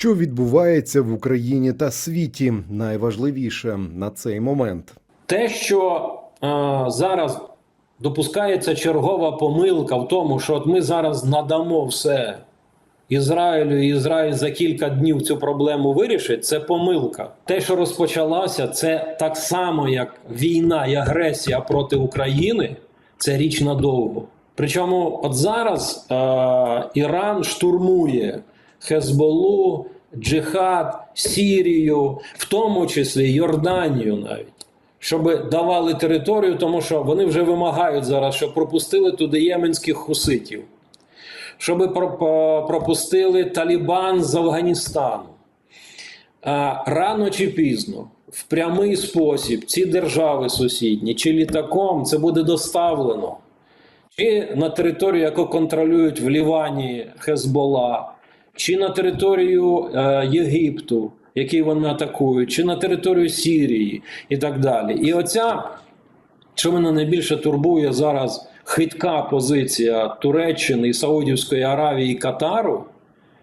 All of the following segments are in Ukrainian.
Що відбувається в Україні та світі? Найважливіше на цей момент. Те, що е, зараз допускається чергова помилка в тому, що от ми зараз надамо все Ізраїлю, і Ізраїль за кілька днів цю проблему вирішить, це помилка. Те, що розпочалося, це так само, як війна і агресія проти України, це річ надовго. Причому, от зараз е, Іран штурмує Хезболу, Джихад, Сірію, в тому числі Йорданію навіть щоб давали територію, тому що вони вже вимагають зараз, щоб пропустили туди єменських хуситів, щоб пропустили Талібан з Афганістану. А рано чи пізно, в прямий спосіб, ці держави сусідні, чи літаком це буде доставлено, чи на територію, яку контролюють в Лівані Хезбола, чи на територію е, Єгипту, який вони атакують, чи на територію Сірії і так далі. І оця, що мене найбільше турбує зараз, хитка позиція Туреччини, Саудівської Аравії і Катару,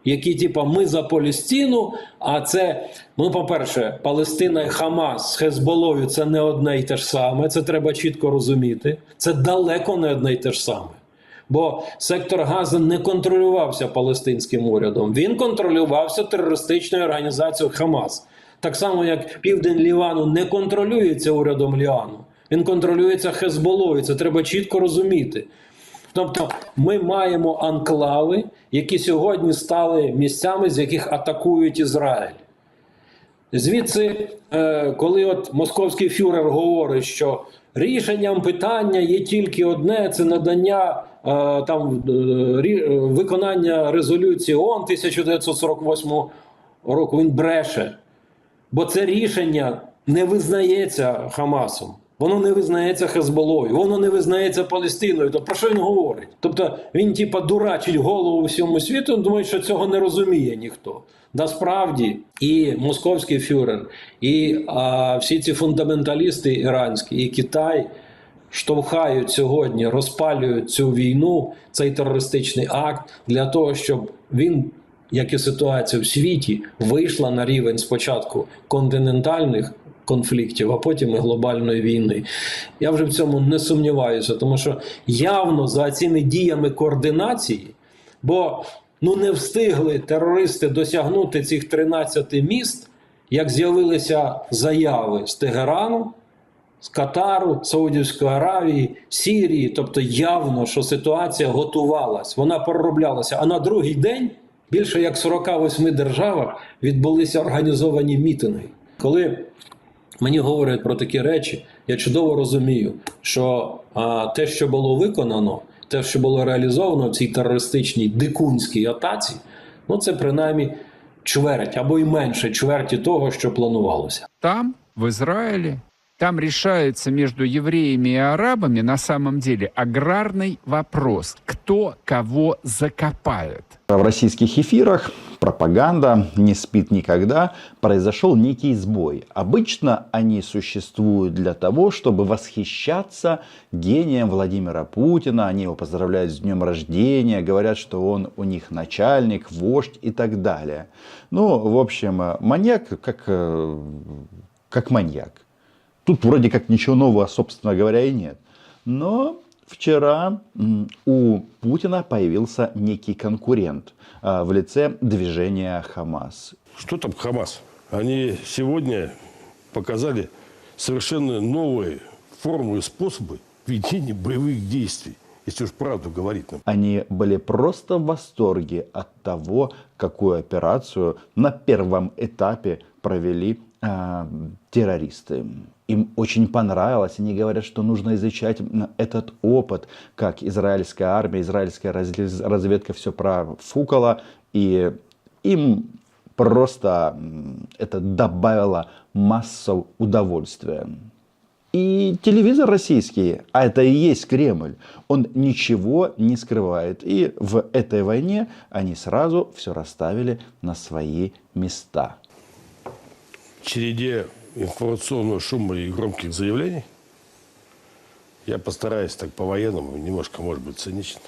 які, типа, ми за Палестину, а це, ну, по-перше, Палестина і Хамас з Хезболою це не одне й те ж саме. Це треба чітко розуміти. Це далеко не одне й те ж саме. Бо сектор Гази не контролювався палестинським урядом. Він контролювався терористичною організацією Хамас. Так само, як південь Лівану не контролюється урядом Ліану. Він контролюється Хезболою. Це треба чітко розуміти. Тобто ми маємо анклави, які сьогодні стали місцями, з яких атакують Ізраїль. Звідси, е, коли от московський фюрер говорить, що рішенням питання є тільки одне: це надання е, там е, е, виконання резолюції ООН 1948 року, він бреше. Бо це рішення не визнається Хамасом. Воно не визнається Хезболою, воно не визнається Палестиною. То про що він говорить? Тобто він, типа, дурачить голову всьому світу, думає, що цього не розуміє ніхто. Насправді, і московський фюрер, і а, всі ці фундаменталісти іранські, і Китай штовхають сьогодні, розпалюють цю війну, цей терористичний акт для того, щоб він як і ситуація в світі, вийшла на рівень спочатку континентальних конфліктів, а потім і глобальної війни. Я вже в цьому не сумніваюся, тому що явно за цими діями координації, бо ну не встигли терористи досягнути цих 13 міст, як з'явилися заяви з Тегерану. З Катару, Саудівської Аравії, Сірії, тобто явно, що ситуація готувалась, вона пророблялася. А на другий день більше як в 48 державах відбулися організовані мітинги. Коли мені говорять про такі речі, я чудово розумію, що а, те, що було виконано, те, що було реалізовано в цій терористичній дикунській атаці, ну це принаймні чверть або й менше чверті того, що планувалося. Там, в Израиле, там решается между евреями и арабами на самом деле аграрный вопрос. Кто кого закопает? В российских эфирах пропаганда не спит никогда, произошел некий сбой. Обычно они существуют для того, чтобы восхищаться гением Владимира Путина. Они его поздравляют с днем рождения, говорят, что он у них начальник, вождь и так далее. Ну, в общем, маньяк как, э, как маньяк. Тут вроде как ничего нового, собственно говоря, и нет. Но вчера у Путина появился некий конкурент а, в лице движения Хамас. Что там Хамас? Они сегодня показали совершенно новые формы и способы ведения боевых действий, если уж правду говорить нам. Они были просто в восторге от того, какую операцию на первом этапе провели террористы. Им очень понравилось. Они говорят, что нужно изучать этот опыт, как израильская армия, израильская раз- разведка все профукала. И им просто это добавило массу удовольствия. И телевизор российский, а это и есть Кремль, он ничего не скрывает. И в этой войне они сразу все расставили на свои места. Череде информационного шума и громких заявлений я постараюсь так по-военному, немножко, может быть, цинично.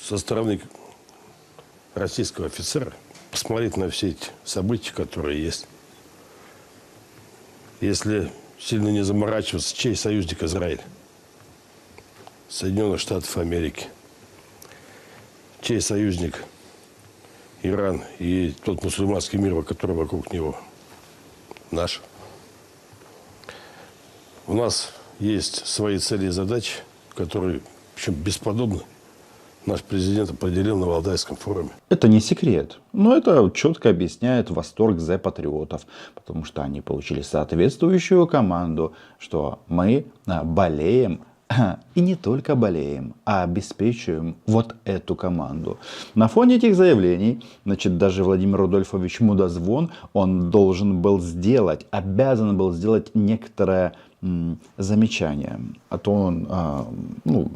Со стороны российского офицера посмотреть на все эти события, которые есть. Если сильно не заморачиваться, чей союзник Израиль? Соединенных Штатов Америки. Чей союзник Иран и тот мусульманский мир, который вокруг него? Наш. У нас есть свои цели и задачи, которые, причем бесподобно, наш президент определил на Валдайском форуме. Это не секрет, но это четко объясняет восторг зе-патриотов, потому что они получили соответствующую команду, что мы а, болеем и не только болеем, а обеспечиваем вот эту команду. На фоне этих заявлений, значит, даже Владимир Рудольфович Мудозвон, он должен был сделать, обязан был сделать некоторое м, замечание. А то он, а, ну,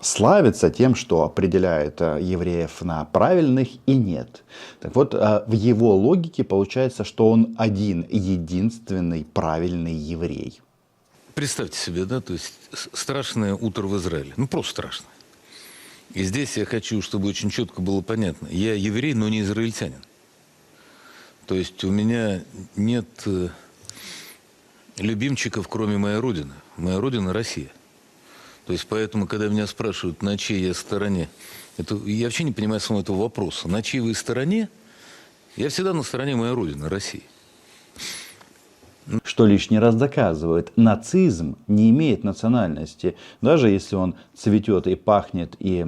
славится тем, что определяет а, евреев на правильных и нет. Так вот, а, в его логике получается, что он один, единственный правильный еврей. Представьте себе, да, то есть страшное утро в Израиле. Ну, просто страшное. И здесь я хочу, чтобы очень четко было понятно. Я еврей, но не израильтянин. То есть у меня нет э, любимчиков, кроме моей родины. Моя родина – Россия. То есть поэтому, когда меня спрашивают, на чьей я стороне, это, я вообще не понимаю самого этого вопроса. На чьей вы стороне? Я всегда на стороне моей родины, России. Что лишний раз доказывает, нацизм не имеет национальности, даже если он цветет и пахнет и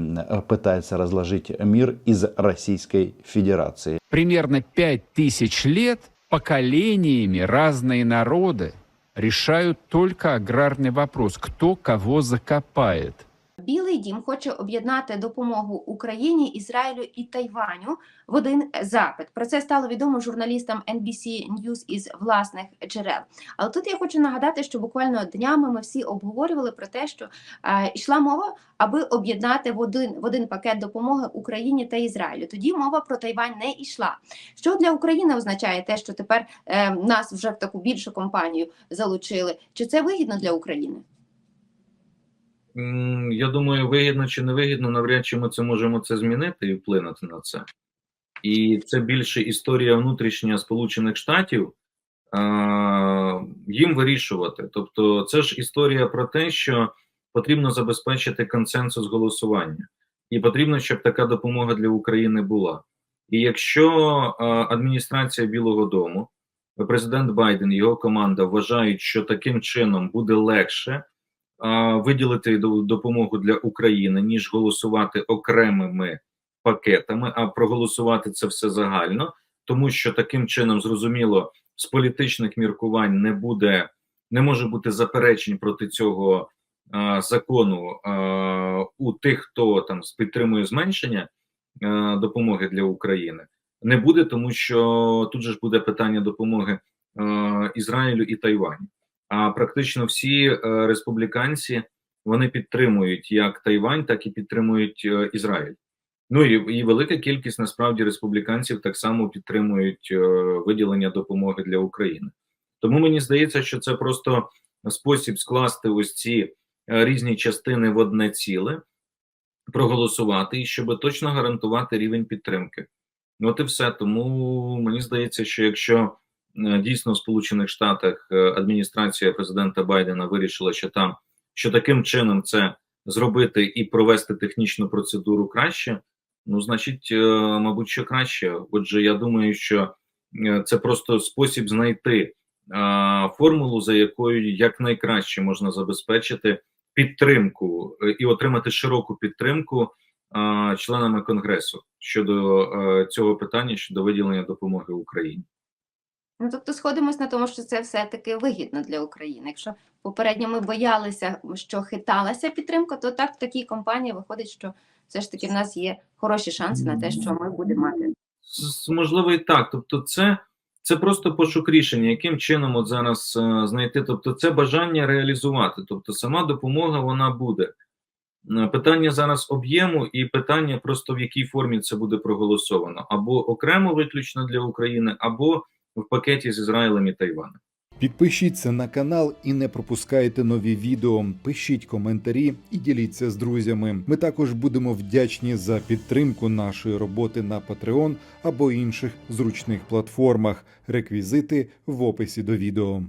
пытается разложить мир из Российской Федерации. Примерно пять тысяч лет поколениями разные народы решают только аграрный вопрос, кто кого закопает. Білий дім хоче об'єднати допомогу Україні, Ізраїлю і Тайваню в один запит. Про це стало відомо журналістам NBC News із власних джерел. Але тут я хочу нагадати, що буквально днями ми всі обговорювали про те, що е, йшла мова, аби об'єднати в один в один пакет допомоги Україні та Ізраїлю. Тоді мова про Тайвань не йшла. Що для України означає те, що тепер е, нас вже в таку більшу компанію залучили? Чи це вигідно для України? Я думаю, вигідно чи не вигідно, навряд чи ми це можемо це змінити і вплинути на це. І це більше історія внутрішня Сполучених Штатів їм вирішувати. Тобто, це ж історія про те, що потрібно забезпечити консенсус голосування, і потрібно, щоб така допомога для України була. І якщо адміністрація Білого Дому, президент Байден його команда вважають, що таким чином буде легше виділити до- допомогу для України, ніж голосувати окремими пакетами, а проголосувати це все загально, тому що таким чином зрозуміло з політичних міркувань не буде, не може бути заперечень проти цього а, закону а, у тих, хто там підтримує зменшення а, допомоги для України. Не буде, тому що тут же ж буде питання допомоги а, Ізраїлю і Тайваню. А практично всі е, республіканці вони підтримують як Тайвань, так і підтримують е, Ізраїль. Ну і, і велика кількість насправді республіканців так само підтримують е, виділення допомоги для України. Тому мені здається, що це просто спосіб скласти ось ці різні частини в одне ціле, проголосувати і щоб точно гарантувати рівень підтримки. Ну, от і все. Тому мені здається, що якщо дійсно в Сполучених Штатах е, адміністрація президента Байдена вирішила, що там що таким чином це зробити і провести технічну процедуру краще, ну значить, е, мабуть, що краще. Отже, я думаю, що е, це просто спосіб знайти е, формулу, за якою якнайкраще можна забезпечити підтримку е, і отримати широку підтримку е, членами конгресу щодо е, цього питання щодо виділення допомоги Україні. Ну, тобто сходимось на тому, що це все-таки вигідно для України. Якщо попередньо ми боялися, що хиталася підтримка, то так в такій компанії виходить, що все ж таки в нас є хороші шанси на те, що ми будемо мати. Можливо і так. Тобто, це, це просто пошук рішення, яким чином от зараз е, знайти. Тобто, це бажання реалізувати. Тобто, сама допомога вона буде. Е, Питання зараз об'єму і питання просто в якій формі це буде проголосовано, або окремо виключно для України, або в пакеті з Ізраїлем і Тайванем. Підпишіться на канал і не пропускайте нові відео. Пишіть коментарі і діліться з друзями. Ми також будемо вдячні за підтримку нашої роботи на Patreon або інших зручних платформах. Реквізити в описі до відео.